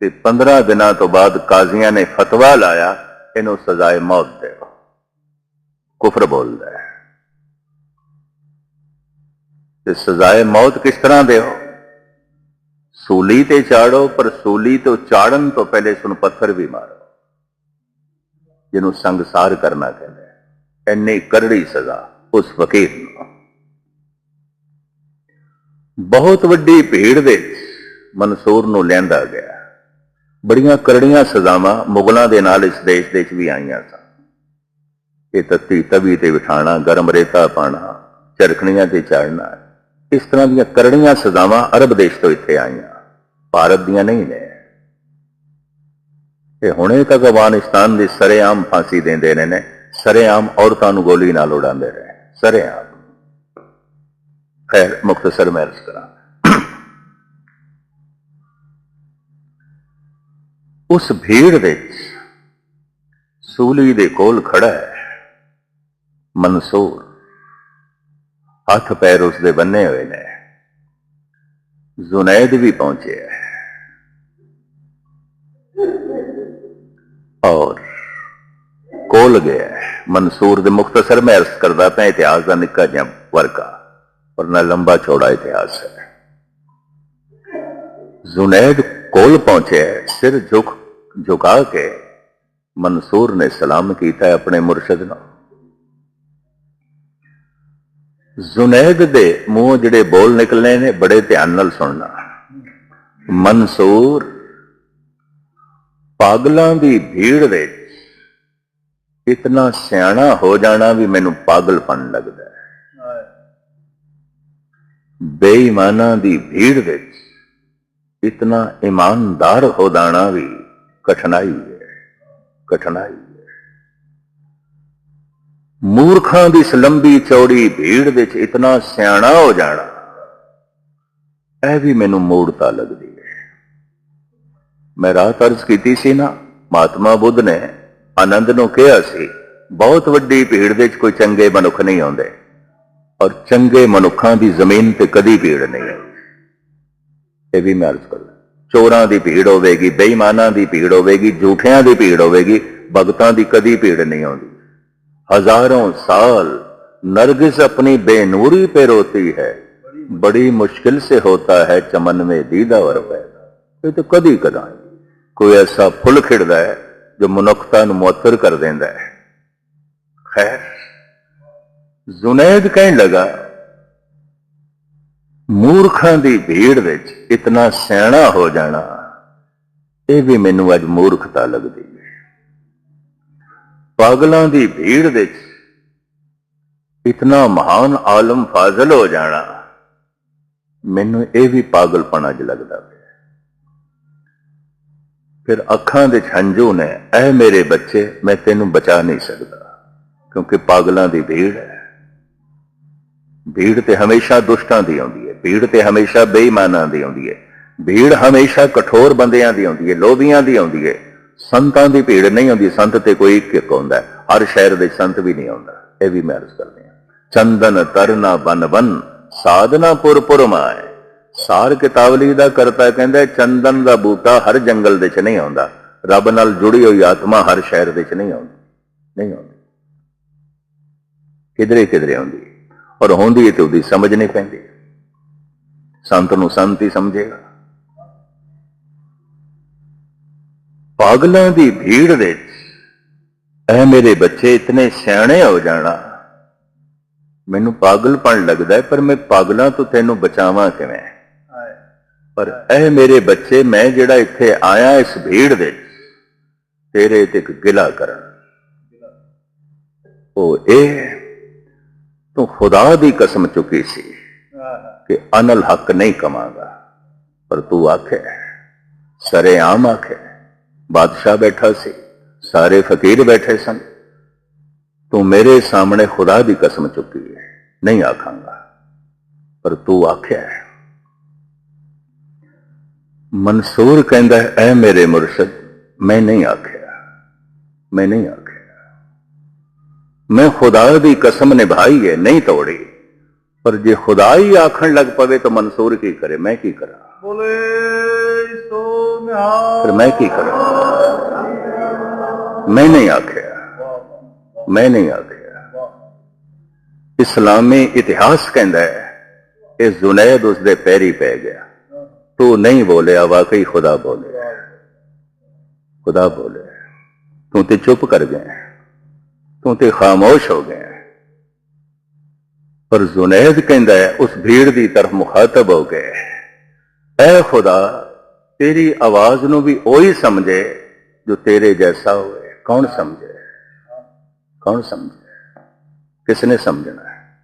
ਤੇ 15 ਦਿਨਾਂ ਤੋਂ ਬਾਅਦ ਕਾਜ਼ੀਆਂ ਨੇ ਫਤਵਾ ਲਾਇਆ, ਇਹਨੂੰ ਸਜ਼ਾਏ ਮੌਤ ਦਿਓ। ਕੁਫਰ ਬੋਲਦਾ ਹੈ। ਤੇ ਸਜ਼ਾਏ ਮੌਤ ਕਿਸ ਤਰ੍ਹਾਂ ਦਿਓ? ਸੂਲੀ ਤੇ ਚਾੜੋ, ਪਰ ਸੂਲੀ ਤੋਂ ਚਾੜਨ ਤੋਂ ਪਹਿਲੇ ਸੁਣ ਪੱਥਰ ਵੀ ਮਾਰੋ। ਜਿਹਨੂੰ ਸੰਗਸਾਰ ਕਰਨਾ ਕਹਿੰਦੇ ਹੈ। ਇੰਨੀ ਕਰੜੀ ਸਜ਼ਾ ਉਸ ਫਕੀਰ ਨੂੰ। ਬਹੁਤ ਵੱਡੀ ਭੀੜ ਵਿੱਚ ਮਨਸੂਰ ਨੂੰ ਲੈਂਦਾ ਗਿਆ। ਬੜੀਆਂ ਕਰੜੀਆਂ ਸਜ਼ਾਵਾਂ ਮੁਗਲਾਂ ਦੇ ਨਾਲ ਇਸ ਦੇਸ਼ ਦੇ ਵਿੱਚ ਵੀ ਆਈਆਂ ਸਨ। ਇਹ ਤੱਤੀ ਤਵੀ ਤੇ ਬਿਠਾਣਾ, ਗਰਮ ਰੇਤਾ ਪਾਣਾ, ਚਰਖਣੀਆਂ ਤੇ ਚੜਨਾ, ਇਸ ਤਰ੍ਹਾਂ ਦੀਆਂ ਕਰੜੀਆਂ ਸਜ਼ਾਵਾਂ ਅਰਬ ਦੇਸ਼ ਤੋਂ ਇੱਥੇ ਆਈਆਂ, ਭਾਰਤ ਦੀਆਂ ਨਹੀਂ ਨੇ। ਇਹ ਹੁਣੇ ਤੱਕ ਅਫਗਾਨਿਸਤਾਨ ਦੀ ਸਰੇਆਮ ਫਾਂਸੀ ਦਿੰਦੇ ਨੇ ਨੇ, ਸਰੇਆਮ ਔਰਤਾਂ ਨੂੰ ਗੋਲੀ ਨਾਲ ਉਡਾਉਂਦੇ ਰਹੇ, ਸਰੇਆਮ। ਖੈਰ ਮੁਖਤਸਰ ਮੈਂ ਅਰਜ਼ ਕਰਾਂ ਉਸ ਭੀੜ ਵਿੱਚ ਸੂਲੀ ਦੇ ਕੋਲ ਖੜਾ ਹੈ, ਮਨਸੂਰ। ਹੱਥ ਪੈਰ ਉਸ ਦੇ ਬੰਨੇ ਹੋਏ ਨੇ। ਜ਼ੁਨੈਦ ਵੀ ਪਹੁੰਚਿਆ ਹੈ। ਔਰ ਕੋਲ ਗਿਆ ਹੈ। ਮਨਸੂਰ ਦੇ ਮੁਖਤਸਰ ਮੈਂ ਅਰਜ਼ ਕਰਦਾ ਪਿਆ ਇਤਿਹਾਸ ਦਾ ਨਿੱਕਾ ਜਿਹਾ ਵਰਕਾ। ਔਰ ਨਾ ਲੰਬਾ ਚੌੜਾ ਇਤਿਹਾਸ ਹੈ। ਜ਼ੁਨੈਦ ਕੋਲ ਪਹੁੰਚਿਆ ਹੈ, ਸਿਰ ਝੁਕ ਝੁਕਾ ਕੇ ਮਨਸੂਰ ਨੇ ਸਲਾਮ ਕੀਤਾ ਆਪਣੇ ਮੁਰਸ਼ਿਦ ਨੂੰ। ਜ਼ੁਨੈਦ ਦੇ ਮੂੰਹ ਜਿਹੜੇ ਬੋਲ ਨਿਕਲਨੇ ਨੇ ਬੜੇ ਧਿਆਨ ਨਾਲ ਸੁਣਨਾ। ਮਨਸੂਰ ਪਾਗਲਾਂ ਦੀ ਭੀੜ ਵਿੱਚ ਇਤਨਾ ਸਿਆਣਾ ਹੋ ਜਾਣਾ ਵੀ ਮੈਨੂੰ ਪਾਗਲਪਨ ਲੱਗਦਾ ਬੇਈਮਾਨਾਂ ਦੀ ਭੀੜ ਵਿੱਚ ਇਤਨਾ ਇਮਾਨਦਾਰ ਹੋ ਜਾਣਾ ਵੀ ਕਠਿਨਾਈ ਹੈ ਕਠਿਨਾਈ ਹੈ। ਮੂਰਖਾਂ ਦੀ ਇਸ ਲੰਬੀ ਚੌੜੀ ਭੀੜ ਵਿੱਚ ਇਤਨਾ ਸਿਆਣਾ ਹੋ ਜਾਣਾ, ਇਹ ਵੀ ਮੈਨੂੰ ਮੂੜਤਾ ਲੱਗਦੀ ਹੈ। ਮੈਂ ਰਾਤ ਅਰਜ਼ ਕੀਤੀ ਸੀ ਨਾ, ਮਹਾਤਮਾ ਬੁੱਧ ਨੇ ਆਨੰਦ ਨੂੰ ਕਿਹਾ ਸੀ, ਬਹੁਤ ਵੱਡੀ ਭੀੜ ਵਿੱਚ ਕੋਈ ਚੰਗੇ ਮਨੁੱਖ ਨਹੀਂ ਆਉਂਦੇ। ਔਰ ਚੰਗੇ ਮਨੁੱਖਾਂ ਦੀ ਜ਼ਮੀਨ ਤੇ ਕਦੀ ਭੀੜ ਨਹੀਂ ਹੈ ਇਹ ਵੀ ਮੈਂ ਅਰਜ਼ ਕਰਦਾ ਚੋਰਾਂ ਦੀ ਭੀੜ ਹੋਵੇਗੀ, ਬੇਈਮਾਨਾਂ ਦੀ ਭੀੜ ਹੋਵੇਗੀ, ਝੂਠਿਆਂ ਦੀ ਭੀੜ ਹੋਵੇਗੀ, ਭਗਤਾਂ ਦੀ ਕਦੀ ਭੀੜ ਨਹੀਂ ਆਉਂਦੀ। ਹਜ਼ਾਰਾਂ ਸਾਲ ਨਰਗਿਸ ਆਪਣੀ ਬੇਨੂਰੀ ਤੇ ਰੋਤੀ ਹੈ। ਬੜੀ ਮੁਸ਼ਕਿਲ ਸੇ ਹੋਤਾ ਹੈ, ਚਮਨ ਮੇ ਦੀਦਾਵਰ ਪੈਦਾ। ਇਹ ਤਾਂ ਕਦੀ ਕਦਾਈ ਕੋਈ ਐਸਾ ਫੁੱਲ ਖਿੜਦਾ ਹੈ ਜੋ ਮਨੁੱਖਤਾ ਨੂੰ ਮੁਅੱਤਰ ਕਰ ਦਿੰਦਾ ਹੈ। ਖੈਰ। ਜ਼ੁਨੈਦ ਕਹਿਣ ਲਗਾ, ਮੂਰਖਾਂ ਦੀ ਭੀੜ ਵਿੱਚ ਇਤਨਾ ਸਿਆਣਾ ਹੋ ਜਾਣਾ, ਇਹ ਵੀ ਮੈਨੂੰ ਅੱਜ ਮੂਰਖਤਾ ਲੱਗਦੀ ਹੈ। ਪਾਗਲਾਂ ਦੀ ਭੀੜ ਵਿੱਚ ਇਤਨਾ ਮਹਾਨ ਆਲਮ ਫਾਜ਼ਲ ਹੋ ਜਾਣਾ, ਮੈਨੂੰ ਇਹ ਵੀ ਪਾਗਲਪਣ ਅੱਜ ਲੱਗਦਾ ਪਿਆ ਫਿਰ ਅੱਖਾਂ ਦੇ ਹੰਝੂ ਨੇ, ਐ ਮੇਰੇ ਬੱਚੇ, ਮੈਂ ਤੈਨੂੰ ਬਚਾ ਨਹੀਂ ਸਕਦਾ, ਕਿਉਂਕਿ ਪਾਗਲਾਂ ਦੀ ਭੀੜ ਹੈ। ਭੀੜ ਤੇ ਹਮੇਸ਼ਾ ਦੁਸ਼ਟਾਂ ਦੀ ਆਉਂਦੀ ਹੈ, ਭੀੜ ਤੇ ਹਮੇਸ਼ਾ ਬੇਈਮਾਨਾਂ ਦੀ ਆਉਂਦੀ ਹੈ, ਭੀੜ ਹਮੇਸ਼ਾ ਕਠੋਰ ਬੰਦਿਆਂ ਦੀ ਆਉਂਦੀ ਹੈ, ਲੋਭੀਆਂ ਦੀ ਆਉਂਦੀ ਹੈ, ਸੰਤਾਂ ਦੀ ਭੀੜ ਨਹੀਂ ਆਉਂਦੀ, ਸੰਤ ਤੇ ਕੋਈ ਇੱਕ ਇੱਕ ਆਉਂਦਾ ਹਰ ਸ਼ਹਿਰ ਦੇ ਸੰਤ ਵੀ ਨਹੀਂ ਆਉਂਦਾ, ਇਹ ਵੀ ਮੈਂ ਅਰਜ਼ ਕਰਦੇ ਹਾਂ। ਚੰਦਨ ਤਰਨਾ ਬਨ ਬਨ, ਸਾਧਨਾ ਪੁਰ ਪੁਰ ਮਾਏ। ਸਾਰ ਕਿਤਾਬਲੀ ਦਾ ਕਰਤਾ ਕਹਿੰਦਾ ਚੰਦਨ ਦਾ ਬੂਟਾ ਹਰ ਜੰਗਲ ਦੇ ਚ ਨਹੀਂ ਆਉਂਦਾ, ਰੱਬ ਨਾਲ ਜੁੜੀ ਹੋਈ ਆਤਮਾ ਹਰ ਸ਼ਹਿਰ ਦੇ ਚ ਨਹੀਂ ਆਉਂਦੀ ਨਹੀਂ ਆਉਂਦੀ। ਕਿਧਰੇ ਕਿਧਰੇ ਆਉਂਦੀ ਪਰ ਹੁੰਦੀ ਹੈ ਤੇ ਉਹਦੀ ਸਮਝ ਨਹੀਂ ਪੈਂਦੀ। ਸੰਤ ਨੂੰ ਸੰਤ ਹੀ ਸਮਝੇਗਾ। ਪਾਗਲਾਂ ਦੀ ਭੀੜ ਦੇ ਵਿੱਚ ਐ ਮੇਰੇ ਬੱਚੇ ਇਤਨੇ ਸਿਆਣੇ ਹੋ ਜਾਣਾ। ਮੈਨੂੰ ਪਾਗਲਪਣ ਲੱਗਦਾ ਪਰ ਮੈਂ ਪਾਗਲਾਂ ਤੋਂ ਤੈਨੂੰ ਬਚਾਵਾਂ ਕਿਵੇਂ? ਪਰ ਇਹ ਮੇਰੇ ਬੱਚੇ ਮੈਂ ਜਿਹੜਾ ਇੱਥੇ ਆਇਆ ਇਸ ਭੀੜ ਦੇ ਵਿੱਚ, ਤੇਰੇ ਤੇ ਇੱਕ ਗਿਲਾ ਕਰਨ। ਉਹ ਇਹ ਤੂੰ ਖੁਦਾ ਦੀ ਕਸਮ ਚੁੱਕੀ ਸੀ ਕਿ ਅਨਲ ਹੱਕ ਨਹੀਂ ਕਮਾਂਗਾ। ਪਰ ਤੂੰ ਆਖੇ ਸਰੇ ਆਮ ਆਖੇ, ਬਾਦਸ਼ਾਹ ਬੈਠਾ ਸੀ, ਸਾਰੇ ਫਕੀਰ ਬੈਠੇ ਸਨ। ਤੂੰ ਮੇਰੇ ਸਾਹਮਣੇ ਖੁਦਾ ਦੀ ਕਸਮ ਚੁੱਕੀ ਹੈ, ਨਹੀਂ ਆਖਾਂਗਾ। ਪਰ ਤੂੰ ਆਖਿਆ ਮਨਸੂਰ ਕਹਿੰਦਾ ਹੈ, ਐ ਮੇਰੇ ਮੁਰਸ਼ਦ, ਮੈਂ ਨਹੀਂ ਆਖਿਆ, ਮੈਂ ਨਹੀਂ ਆਖਿਆ। ਮੈਂ ਖੁਦਾ ਦੀ ਕਸਮ ਨਿਭਾਈ ਹੈ ਨਹੀਂ ਤੋੜੀ। ਪਰ ਜੇ ਖੁਦਾ ਹੀ ਆਖਣ ਲੱਗ ਪਵੇ ਤਾਂ ਮਨਸੂਰ ਕੀ ਕਰੇ ਮੈਂ ਕੀ ਕਰਾਂ? ਬੋਲੇ ਸੋ ਨਿਹਾਲ। ਫਿਰ ਮੈਂ ਕੀ ਕਰਾਂ? ਮੈਂ ਨਹੀਂ ਆਖਿਆ। ਮੈਂ ਨਹੀਂ ਆਖਿਆ। ਇਸਲਾਮੀ ਇਤਿਹਾਸ ਕਹਿੰਦਾ ਹੈ ਕਿ ਜ਼ੁਨੈਦ ਉਸ ਦੇ ਪੈਰੀ ਪੈ ਗਿਆ। ਤੂੰ ਨਹੀਂ ਬੋਲਿਆ ਵਾਕਈ ਖੁਦਾ ਬੋਲਿਆ। ਖੁਦਾ ਬੋਲਿਆ। ਤੂੰ ਤੇ ਚੁੱਪ ਕਰ ਗਿਆ। ਤੂੰ ਤੇ ਖਾਮੋਸ਼ ਹੋ ਗਏ ਪਰ ਜ਼ੁਨੈਦ ਕਹਿੰਦਾ ਉਸ ਭੀੜ ਦੀ ਤਰਫ ਮੁਖਾਤਬ ਹੋ ਗਏ ਐ ਖੁਦਾ, ਤੇਰੀ ਆਵਾਜ਼ ਨੂੰ ਵੀ ਉਹੀ ਸਮਝੇ ਜੋ ਤੇਰੇ ਜੈਸਾ ਹੋਵੇ। ਕੌਣ ਸਮਝੇ? ਕੌਣ ਸਮਝੇ? ਕਿਸਨੇ ਸਮਝਣਾ ਹੈ?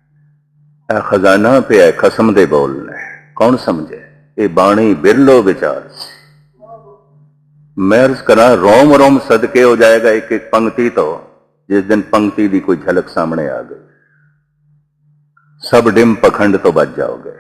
ਇਹ ਖਜ਼ਾਨਾ ਪਿਆ ਹੈ, ਖਸਮ ਦੇ ਬੋਲ ਨੇ ਕੌਣ ਸਮਝੇ? ਇਹ ਬਾਣੀ ਬਿਰਲੋ ਵਿਚਾਰ ਸੀ। ਮੈਂ ਅਰਜ਼ ਕਰਾਂ ਰੋਮ ਰੋਮ ਸਦਕੇ ਹੋ ਜਾਏਗਾ ਇੱਕ ਇੱਕ ਪੰਕਤੀ ਤੋਂ। ਜਿਸ ਦਿਨ ਪੰਕਤੀ ਦੀ ਕੋਈ ਝਲਕ ਸਾਹਮਣੇ ਆ ਗਈ, ਸਭ ਡਿਮ ਪਖੰਡ ਤੋਂ ਬਚ ਜਾਓਗੇ।